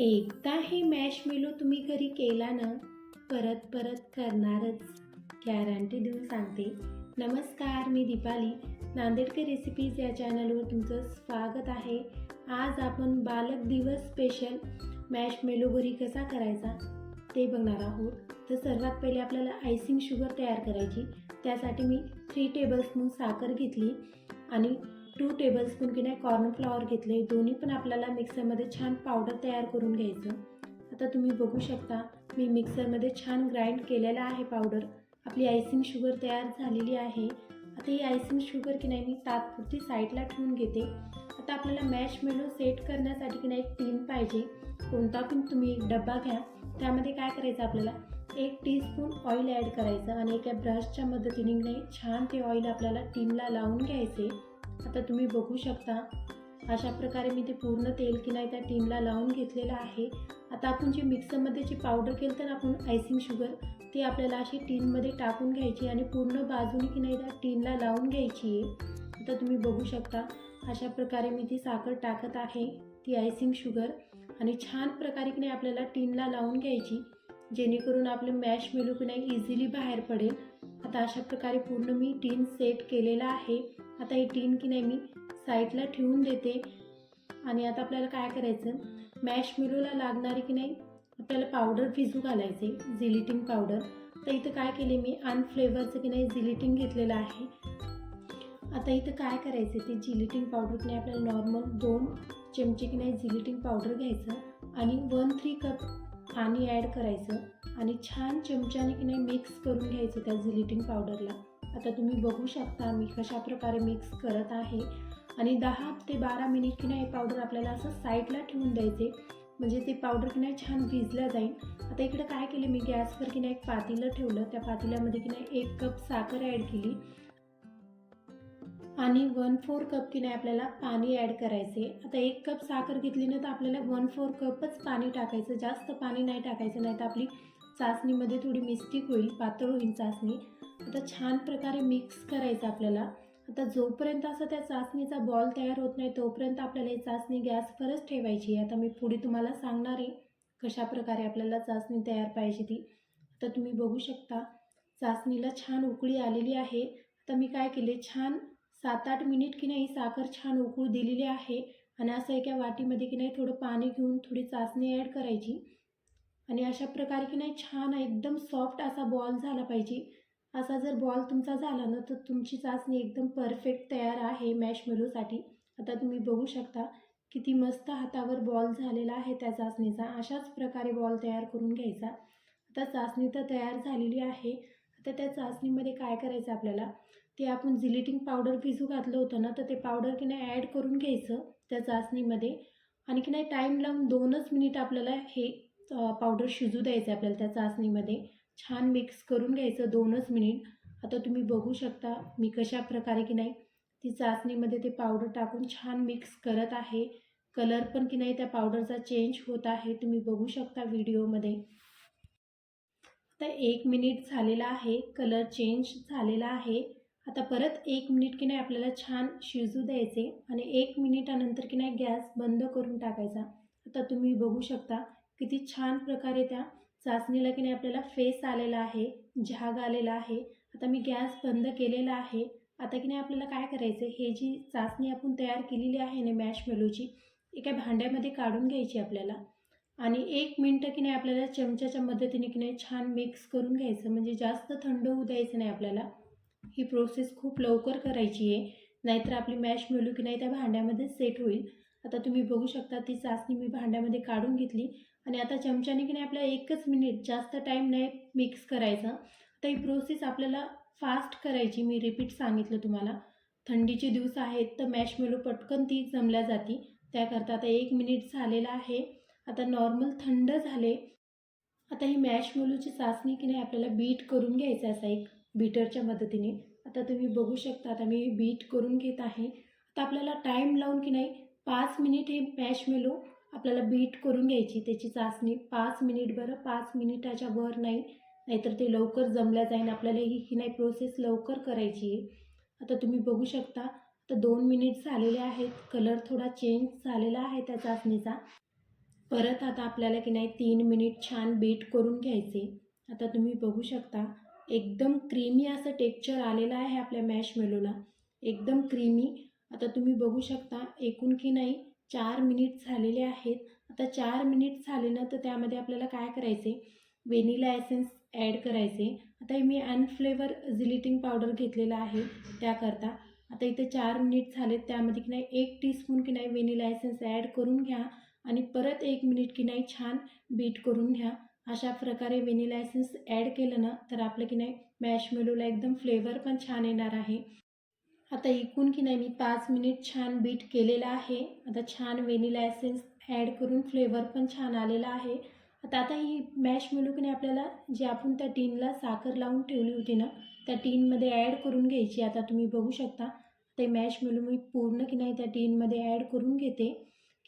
एकदा हे मॅश मेलो तुम्ही घरी केला ना परत परत करणारच. गॅरंटी देऊन सांगते. नमस्कार मी दीपाली. नांदेडकर रेसिपीज या चॅनलवर तुमचं स्वागत आहे. आज आपण बालक दिवस स्पेशल मॅश मेलो घरी कसा करायचा ते बघणार आहोत. तर सर्वात पहिले आपल्याला आयसिंग शुगर तयार करायची. त्यासाठी मी थ्री टेबलस्पून साखर घेतली. आणि टू टेबलस्पून की नाही कॉर्नफ्लॉवर घेतले दोन्ही पण आपल्याला मिक्सरमध्ये छान पावडर तयार करून घ्यायचं. आता तुम्ही बघू शकता मी मिक्सरमध्ये छान ग्राइंड केलेला आहे पावडर आपली आयसिंग शुगर तयार झालेली आहे. आता ही आयसिंग शुगर की नाही मी तात्पुरती साईडला ठेवून घेते. आता आपल्याला मॅश मेनू सेट करण्यासाठी की नाही एक टीन पाहिजे. कोणता पण तुम्ही एक डब्बा घ्या. त्यामध्ये काय करायचं आपल्याला? एक टीस्पून ऑइल ॲड करायचं आणि एका ब्रशच्या मदतीने नाही छान ते ऑइल आपल्याला टीनला लावून घ्यायचे. आता तुम्ही बघू शकता अशा प्रकारे मी ते पूर्ण तेल की नाही त्या टीमला लावून घेतलेलं आहे. आता आपण जे मिक्सरमध्ये जे पावडर केलं तर आपण आयसिंग शुगर ती आपल्याला अशी टीनमध्ये टाकून घ्यायची आणि पूर्ण बाजूने की नाही त्या टीनला लावून घ्यायची. आहे आता तुम्ही बघू शकता अशा प्रकारे मी ती साखर टाकत आहे ती आयसिंग शुगर आणि छान प्रकारे की नाही आपल्याला टीनला लावून घ्यायची जेणेकरून आपले मॅश मेलू की नाही इझिली बाहेर पडेल. आता अशा प्रकारे पूर्ण मी टीन सेट केलेला आहे. आता हे टीन की नाही मी साईडला ठेवून देते. आणि आता आपल्याला काय करायचं? मॅश मिलोला लागणारी की नाही आपल्याला पावडर भिजू घालायचे जिलिटिंग पावडर तर इथं काय केले मी? अनफ्लेवरचं की नाही जिलिटिंग घेतलेलं आहे. आता इथं काय करायचं? ते जिलिटिंग पावडर की नाही आपल्याला नॉर्मल दोन चमचे की नाही जिलिटिंग पावडर घ्यायचं आणि वन थ्री कप पाणी ॲड करायचं आणि छान चमच्याने की नाही मिक्स करून घ्यायचं त्या जिलिटिंग पावडरला आता तुम्ही बघू शकता मी कशा प्रकारे मिक्स करत आहे. आणि दहा ते बारा मिनिट की नाही पावडर आपल्याला असं साईडला ठेवून द्यायचे. म्हणजे ते पावडर की नाही छान भिजलं जाईल. आता इकडे काय केले मी गॅसवर की नाही एक पातेलं ठेवलं. त्या पातेल्यामध्ये की नाही एक कप साखर ॲड केली. आणि वन फोर कप की नाही आपल्याला पाणी ॲड करायचे. आता एक कप साखर घेतली ना तर आपल्याला वन फोर कपच पाणी टाकायचं. जास्त पाणी नाही टाकायचं नाही तर आपली चाचणीमध्ये थोडी मिस्टेक होईल पातळ होईल चाचणी आता छान प्रकारे मिक्स करायचं आपल्याला. आता जोपर्यंत असं त्या चाचणीचा बॉल तयार होत नाही तोपर्यंत आपल्याला ही चाचणी गॅसवरच ठेवायची आहे. आता मी पुढे तुम्हाला सांगणार आहे कशा प्रकारे आपल्याला चाचणी तयार पाहिजे ती. आता तुम्ही बघू शकता चाचणीला छान उकळी आलेली आहे. आता मी काय केले छान सात आठ मिनिट की नाही साखर छान उकळू दिलेली आहे. आणि असं एका वाटीमध्ये की नाही थोडं पाणी घेऊन थोडी चाचणी ॲड करायची. आणि अशा प्रकारे की नाही छान एकदम सॉफ्ट असा बॉल झाला पाहिजे. असा जर बॉल तुमचा झाला ना तर तुमची चाचणी एकदम परफेक्ट तयार आहे मॅशमेलोसाठी आता तुम्ही बघू शकता किती मस्त हातावर बॉल झालेला आहे त्या चाचणीचा. अशाच प्रकारे बॉल तयार करून घ्यायचा. आता चाचणी तर तयार झालेली आहे. आता त्या चाचणीमध्ये काय करायचं आपल्याला? ते आपण जिलिटिंग पावडर भिजू घातलं होतं ना तर ते पावडर की नाही ॲड करून घ्यायचं त्या चाचणीमध्ये. आणि की नाही टाईम लावून दोनच मिनिट आपल्याला हे पावडर शिजू द्यायचं आपल्याला त्या चाचणीमध्ये छान मिक्स करून घ्यायचं दोनच मिनिट आता तुम्ही बघू शकता मी कशा प्रकारे की नाही ती चाचणीमध्ये ते पावडर टाकून छान मिक्स करत आहे. कलर पण की नाही त्या पावडरचा चेंज होत आहे. तुम्ही बघू शकता व्हिडिओमध्ये आता एक मिनिट झालेला आहे. कलर चेंज झालेला आहे. आता परत एक मिनिट की नाही आपल्याला छान शिजू द्यायचे आणि एक मिनिटानंतर की नाही गॅस बंद करून टाकायचा. आता तुम्ही बघू शकता किती छान प्रकारे त्या चाचणीला की नाही आपल्याला फेस आलेला आहे झाग आलेला आहे. आता मी गॅस बंद केलेला आहे. आता की नाही आपल्याला काय करायचं हे जी चाचणी आपण तयार केलेली आहे ना मॅश मेलूची एका भांड्यामध्ये काढून घ्यायची आपल्याला? आणि एक मिनटं की नाही आपल्याला चमच्याच्या मदतीने की नाही छान मिक्स करून घ्यायचं. म्हणजे जास्त थंड होऊ द्यायचं नाही आपल्याला. ही प्रोसेस खूप लवकर करायची आहे. नाहीतर आपली मॅश मिळू की नाही त्या भांड्यामध्ये सेट होईल. आता तुम्ही बघू शकता ती चाचणी मी भांड्यामध्ये काढून घेतली. आणि आता चमच्याने की नाही आपल्याला एकच मिनिट जास्त टाईम नाही मिक्स करायचा. आता ही प्रोसेस आपल्याला फास्ट करायची मी रिपीट सांगितलं तुम्हाला. थंडीचे दिवस आहेत तर मॅशमेलो पटकन ती जमल्या जाती. त्याकरता आता एक मिनिट झालेला आहे. आता नॉर्मल थंड झाले. आता ही मॅशमेलोची चाचणी की नाही आपल्याला बीट करून घ्यायचं असा एक बीटरच्या मदतीने. आता तुम्ही बघू शकता आता मी बीट करून घेत आहे. आता आपल्याला टाईम लावून की नाही पाच मिनिट हे मॅशमेलो आपल्याला बीट करून घ्यायची. त्याची चाचणी पाच मिनिट बरं पाच मिनिटाच्या वर नाही. नाहीतर ते लवकर जमल्या जाईन. आपल्याला ही ही नाही प्रोसेस लवकर करायची आहे. आता तुम्ही बघू शकता आता दोन मिनिट झालेले आहेत. कलर थोडा चेंज झालेला आहे त्या चाचणीचा. परत आता आपल्याला की नाही तीन मिनिट छान बीट करून घ्यायचे. आता तुम्ही बघू शकता एकदम क्रीमी असं टेक्चर आलेलं आहे आपल्या मॅशमेलोला एकदम क्रीमी आता तुम्ही बघू शकता एकूण की नाही चार मिनिट झालेले आहेत. आता चार मिनिट झाले ना तर त्यामध्ये आपल्याला काय करायचे वेनिला एसेन्स ॲड करायचे आता हे मी अनफ्लेवर जिलिटिंग पावडर घेतलेला आहे त्याकरता. आता इथे चार मिनिट झालेत त्यामध्ये की नाही एक टीस्पून की नाही वेनिला एसेन्स ॲड करून घ्या आणि परत एक मिनिट की नाही छान बीट करून घ्या. अशा प्रकारे वेनिला एसेन्स ॲड केलं ना तर आपलं की नाही मॅशमेलोला एकदम फ्लेवर पण छान येणार आहे. आता इकून की नाही मी पाच मिनिट छान बीट केलेलं आहे. आता छान व्हेनिला एसेन्स ॲड करून फ्लेवर पण छान आलेला आहे. आता आता ही मॅश मिळू की नाही आपल्याला जे आपण त्या टीनला साखर लावून ठेवली होती ना त्या टीनमध्ये ॲड करून घ्यायची. आता तुम्ही बघू शकता ते मॅश मिळू मी पूर्ण की नाही त्या टीनमध्ये ॲड करून घेते.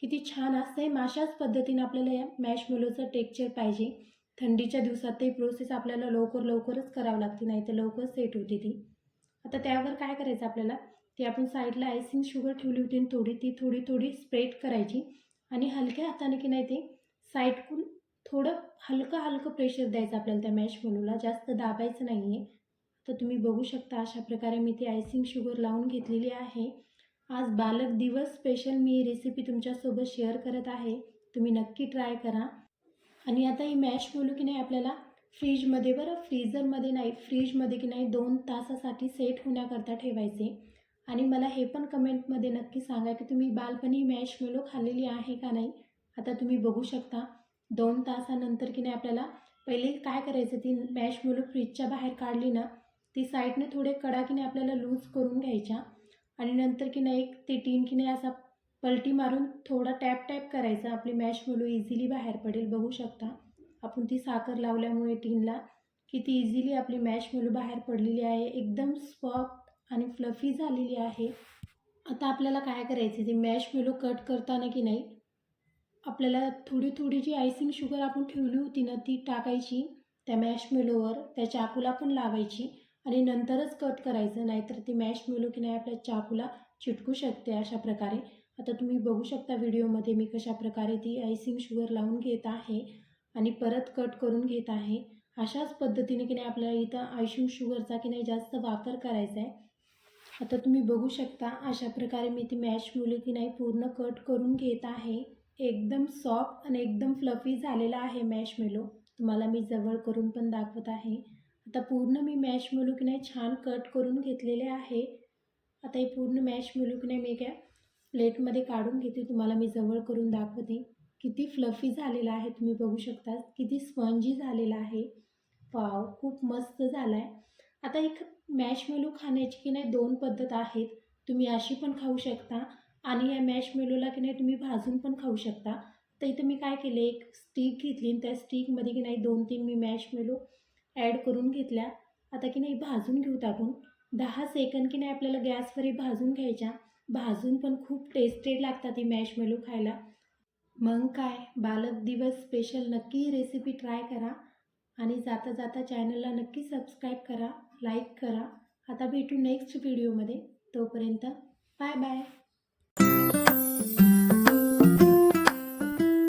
किती छान असते अशाच पद्धतीने आपल्याला या मॅश मिलोचं टेक्चर पाहिजे. थंडीच्या दिवसात ते प्रोसेस आपल्याला लवकर लवकरच करावं लागते नाही तर लवकर सेट होते ती. आता त्यावर काय करायचं आपल्याला? ती आपण साईडला आयसिंग शुगर ठेवली होती थोडी ती थोडी थोडी स्प्रेड करायची. आणि हलक्या हाताने की नाही ते साईडकून थोडं हलकं हलकं प्रेशर द्यायचं आपल्याला त्या मॅश बनूला जास्त दाबायचं नाही आहे तर तुम्ही बघू शकता अशा प्रकारे मी ती आयसिंग शुगर लावून घेतलेली आहे. आज बालक दिवस स्पेशल मी रेसिपी तुमच्यासोबत शेअर करत आहे. तुम्ही नक्की ट्राय करा. आणि आता ही मॅश बोलू की नाही आपल्याला फ्रीजमध्ये बरं फ्रीजरमध्ये नाही फ्रीजमध्ये की नाही दोन तासासाठी सेट होण्याकरता ठेवायचे. आणि मला हे पण कमेंटमध्ये नक्की सांगा की तुम्ही बालपणी मॅश मेलो खाल्लेली आहे का नाही? आता तुम्ही बघू शकता. दोन तासानंतर की नाही आपल्याला पहिले काय करायचं ती मॅश मेलो फ्रीजच्या बाहेर काढली ना ती साईडने थोडे कडाकीने आपल्याला लूज करून घ्यायच्या. आणि नंतर की नाही एक ते टीन की नाही असा पलटी मारून थोडा टॅप टॅप करायचा. आपली मॅश मुलं इझिली बाहेर पडेल बघू शकता. आपण ती साखर लावल्यामुळे टीनला किती इझिली आपली मॅश मुलं बाहेर पडलेली आहे एकदम सॉफ्ट आणि फ्लफी झालेली आहे. आता आपल्याला काय करायचं ती मॅश मेलो कट करताना की नाही आपल्याला थोडी थोडी जी आयसिंग शुगर आपण ठेवली होती ना ती टाकायची त्या मॅश मेलोवर त्या चाकूला पण लावायची आणि नंतरच कट करायचं. नाहीतर ती मॅश मेलो की नाही आपल्या चाकूला चिटकू शकते अशा प्रकारे. आता तुम्ही बघू शकता व्हिडिओमध्ये मी कशा प्रकारे ती आयसिंग शुगर लावून घेत आहे. आणि परत कट करून घेत आहे. अशाच पद्धतीने की नाही आपल्याला इथं आयशिंग शुगरचा की नाही जास्त वापर करायचा आहे आता तुम्ही बघू शकता अशा प्रकारे मी ती मॅश मुली की नाही पूर्ण कट करून घेत आहे. एकदम सॉफ्ट आणि एकदम फ्लफी झालेला आहे मॅश मेलो. तुम्हाला मी जवळ करून पण दाखवत आहे. आता पूर्ण मी मॅश मेलो की नाही छान कट करून घेतलेले आहे. आता हे पूर्ण मॅश मेलो की नाही मी काय प्लेटमध्ये काढून घेते. तुम्हाला मी जवळ करून दाखवते. किती फ्लफी झालेला आहे तुम्ही बघू शकता. किती स्पंजी झालेला आहे. पाव खूप मस्त झाला आहे आता एक मॅशमेलू खाण्याची की नाही दोन पद्धत आहेत. तुम्ही अशी पण खाऊ शकता आणि या मॅशमेलूला की नाही तुम्ही भाजून पण खाऊ शकता. तर इथं मी काय केले एक स्टिक घेतली आणि त्या स्टिकमध्ये की नाही दोन तीन मी मॅशमेलू ॲड करून घेतल्या. आता की नाही भाजून घेऊ आपण. दहा सेकंद की नाही आपल्याला गॅसवरही भाजून घ्यायच्या. भाजून पण खूप टेस्टेड लागतात ही मॅशमेलू खायला. मग काय? बालक दिवस स्पेशल नक्की रेसिपी ट्राय करा आणि जाता जाता चॅनलला नक्की सबस्क्राईब करा लाईक करा. आता भेटू नेक्स्ट व्हिडिओमध्ये तोपर्यंत बाय बाय